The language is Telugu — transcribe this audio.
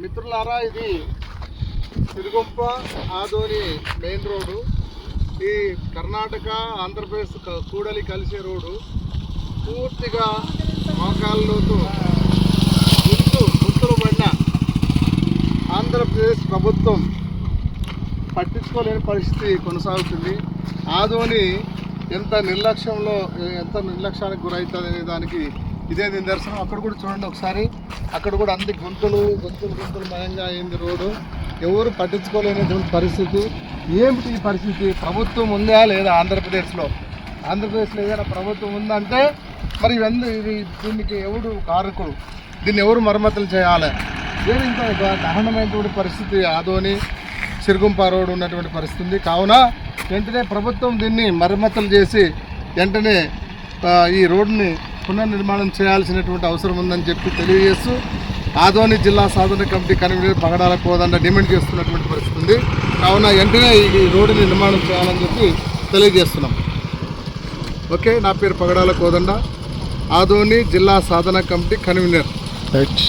మిత్రులారా ఇది సిరిగుంప ఆదోని మెయిన్ రోడ్డు. ఈ కర్ణాటక ఆంధ్రప్రదేశ్ క- కూడలి కలిసే రోడ్డు. పూర్తిగా మోకాళ్ళతో ముందు గుర్తులు పడిన ఆంధ్రప్రదేశ్ ప్రభుత్వం పట్టించుకోలేని పరిస్థితి కొనసాగుతుంది. ఆదోని ఎంత నిర్లక్ష్యంలో ఎంత నిర్లక్ష్యానికి గురవుతుంది అనే దానికి ఇదే నిదర్శనం అక్కడ కూడా చూడండి ఒకసారి. అక్కడ కూడా అన్ని గుంతలు గుంతలు గుంతలు మయంగా అయింది రోడ్డు. ఎవరు పట్టించుకోలేనటువంటి పరిస్థితి. ఏమిటి ఈ పరిస్థితి? ప్రభుత్వం ఉందా లేదా ఆంధ్రప్రదేశ్లో? ఆంధ్రప్రదేశ్లో ఏదైనా ప్రభుత్వం ఉందంటే మరి ఇవన్నీ ఇది దీనికి ఎవడు కారకుడు? దీన్ని ఎవరు మరమ్మతులు చేయాలి? ఏమి ఇంత దహనమైనటువంటి పరిస్థితి ఆదోని సిరుగుంప రోడ్డు ఉన్నటువంటి పరిస్థితి ఉంది. కావున వెంటనే ప్రభుత్వం దీన్ని మరమ్మతులు చేసి వెంటనే ఈ రోడ్డుని పునర్నిర్మాణం చేయాల్సినటువంటి అవసరం ఉందని చెప్పి తెలియజేస్తూ ఆదోని జిల్లా సాధన committee convener Pagadala Kodanda demand చేస్తున్నటువంటి పరిస్థితి ఉంది. కావున వెంటనే ఈ రోడ్డుని నిర్మాణం చేయాలని చెప్పి తెలియజేస్తున్నాం. ఓకే నా పేరు పగడాల కోదండ. ఆదోని జిల్లా సాధన కమిటీ కన్వీనర్. రైట్